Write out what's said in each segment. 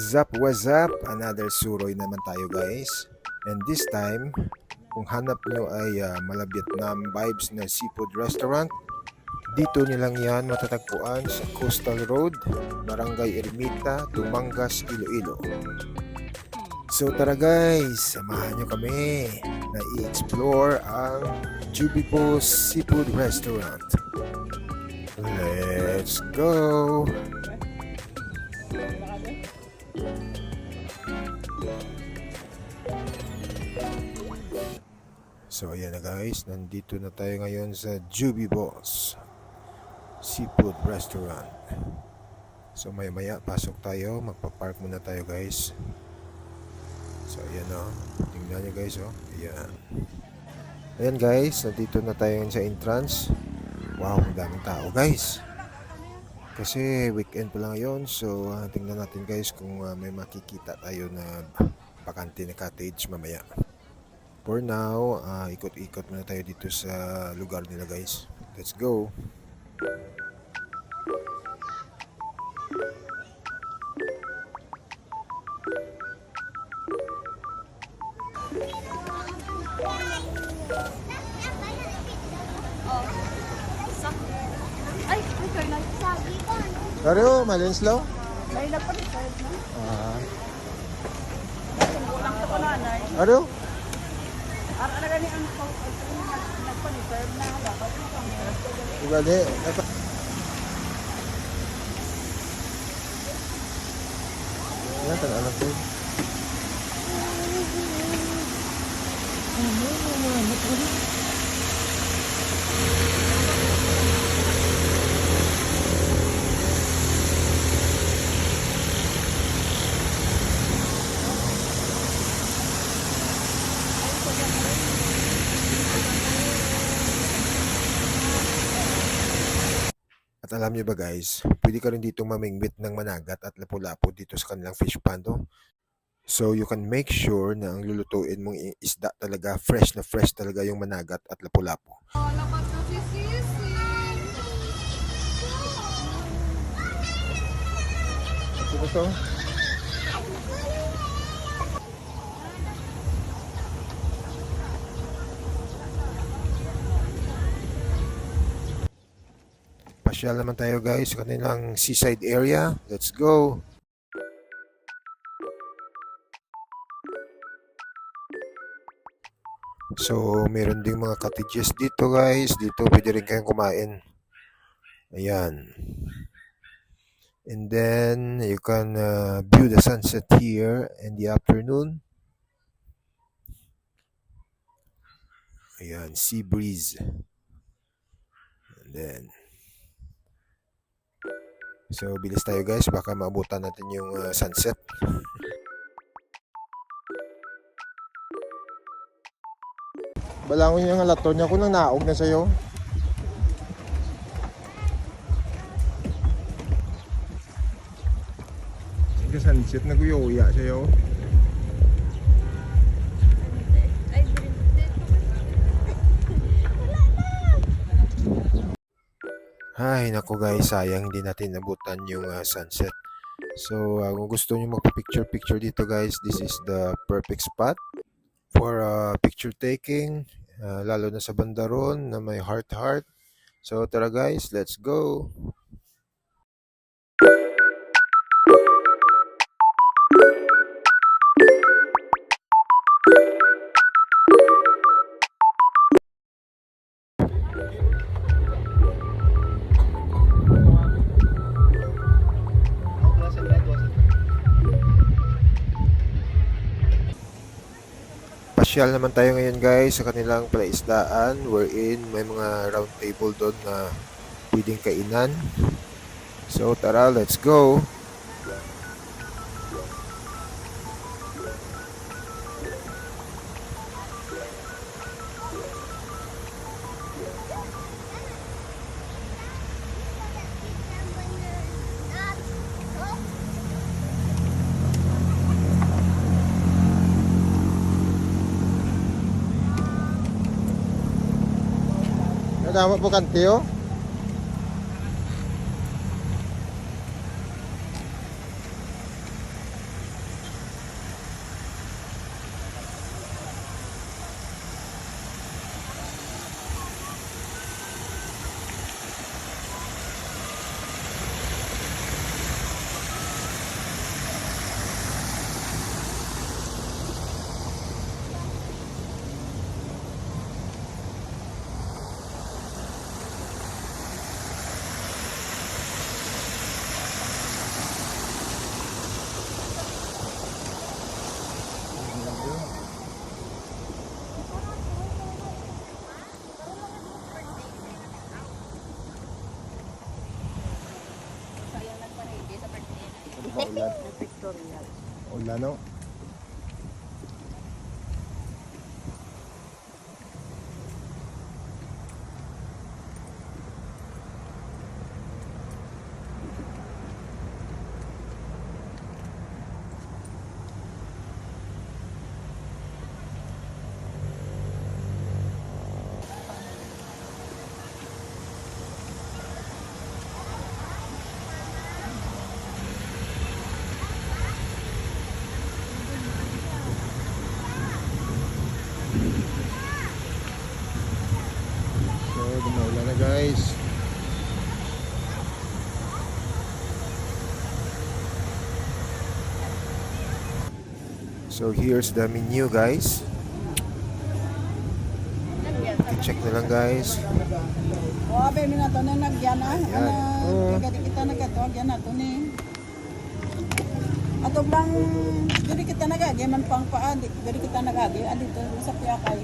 What's up, what's up? Another suroy naman tayo guys. And this time, kung hanap nyo ay ah, mala Vietnam vibes na seafood restaurant, dito nyo lang yan matatagpuan sa Coastal Road, Barangay Ermita, Tumangas, Iloilo. So tara guys, samahan nyo kami na i-explore ang Jubipo Seafood Restaurant. Let's go! So ayan na guys, nandito na tayo ngayon sa Juby Boss Seafood Restaurant. So maya maya pasok tayo, magpa-park muna tayo guys. So ayan o, tingnan nyo guys oh, ayan. Ayan guys, nandito na tayo sa entrance. Wow, ang daming tao guys. Kasi weekend pa lang ngayon, so ah, tingnan natin guys kung ah, may makikita tayo na bakante na cottage mamaya. For now, ah, ikot-ikot muna tayo dito sa lugar nila guys. Let's go! Ay, okay na. Dario, malin slow? May nagpa-reserve na. Ah, Kulang sa pananay. Dario? Ara na gani ang nagpa-reserve na dapat mo kami. Ugali. Yan, tanong ko. At alam niyo ba guys, pwede ka rin dito mamingwit ng managat at lapu-lapu dito sa kanilang fish pond. oh. So you can make sure na ang lulutuin mong isda talaga fresh na fresh talaga yung managat at na si Sisi. Ito Pasyal naman tayo guys sa kanilang seaside area. Let's go! So, meron ding mga cottages dito guys. Dito pwede rin kayong kumain. Ayan. And then you can uh, view the sunset here in the afternoon. Ayan, sea breeze. And then So bilis tayo guys, baka maabutan natin yung uh, sunset. Balangon yung lato niya ko nang naog na sa'yo. Yung sunset na guyoya sa'yo. Ay, nako guys, sayang hindi natin nabutan yung uh, sunset. So, uh, kung gusto niyo magpa-picture-picture dito guys, this is the perfect spot for uh, picture taking, uh, lalo na sa bandaron na may heart-heart. So, tara guys, let's go! Pasyal naman tayo ngayon guys sa kanilang palaisdaan wherein may mga round table doon na pwedeng kainan. So tara, let's go! Nadama po kanti. Hola. Hola, no. Guys. So here's the menu guys. I-check na lang guys. O, abe, mi na to na nagyan ah. Ayan. Gadi kita na gato, agyan na to ni. Ato lang, gadi kita na gadi, man pang paa, gadi kita na gadi, adi to sa piyakay.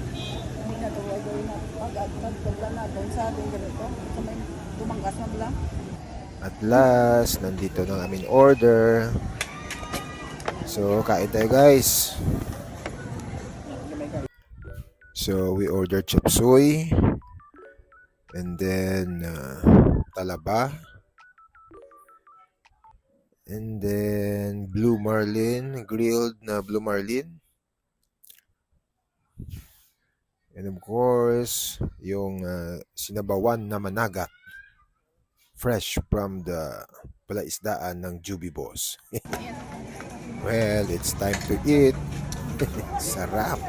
Na to, ay gawin na. Pag nagtagla na to, sa ating ganito, sa may dumanggas na bala. At last, nandito na aming order. So, kain tayo guys. So, we ordered chop suey. And then, uh, talaba. And then, blue marlin. Grilled na blue marlin. And of course, yung uh, sinabawan na managat fresh from the palaisdaan ng Juby Boss. well, it's time to eat. Sarap.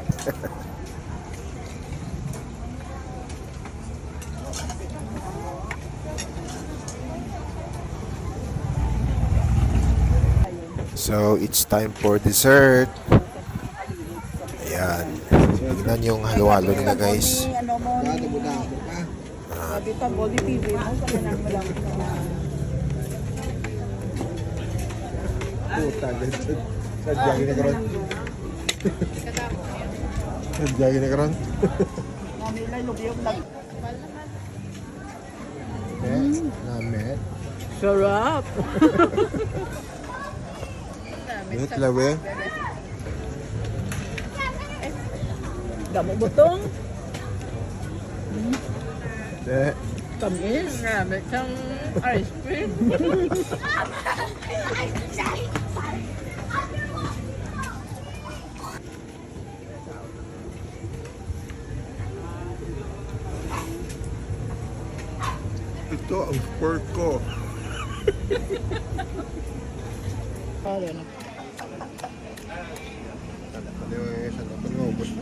so, it's time for dessert. Ayan. Tingnan yung halo-halo nila guys. Ni, Ano mo ni, sabi pa, Goldie TV mo, kami nang malang na. Damo butong. Eh, Tamis. Grabe siyang ice cream. ito ang pork ko. Ayun. Ano yung sana pa naubos mo?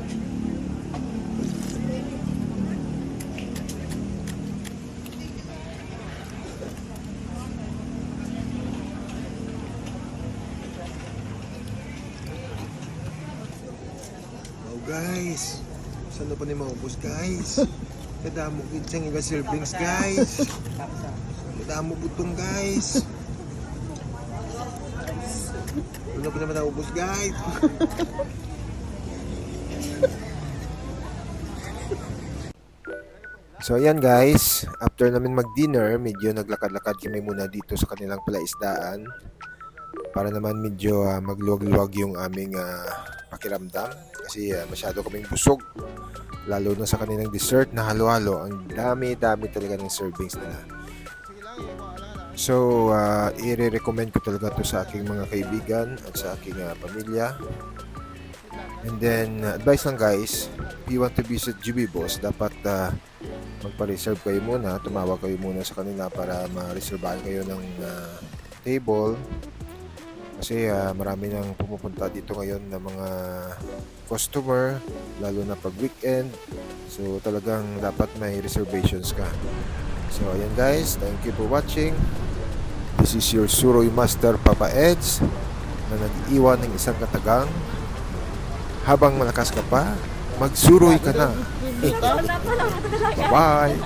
Guys, sana pa ni maubos guys? Kadamo gid siyang iba servings guys. Kadamo butong guys. Ano pa naman naubos guys? So ayan guys, after namin mag-dinner, medyo naglakad-lakad kami muna dito sa kanilang palaisdaan para naman medyo ah, magluwag-luwag yung aming ah, pakiramdam kasi ah, masyado kaming busog. Lalo na sa kanilang dessert na halo-halo. Ang dami-dami talaga ng servings nila. So ah, i-recommend ko talaga to sa aking mga kaibigan at sa aking ah, pamilya. And then advice lang guys. If you want to visit GB Boss dapat ah, magpa-reserve kayo muna, tumawag kayo muna sa kanila para ma-reservahan kayo ng ah, table. Kasi ah, marami nang pumupunta dito ngayon ng mga customer, lalo na pag weekend. So talagang dapat may reservations ka. So ayan guys, thank you for watching. This is your Suroy Master Papa Eds na nag-iwan ng isang katagang. Habang malakas ka pa, magsuroy ka na. Bye-bye!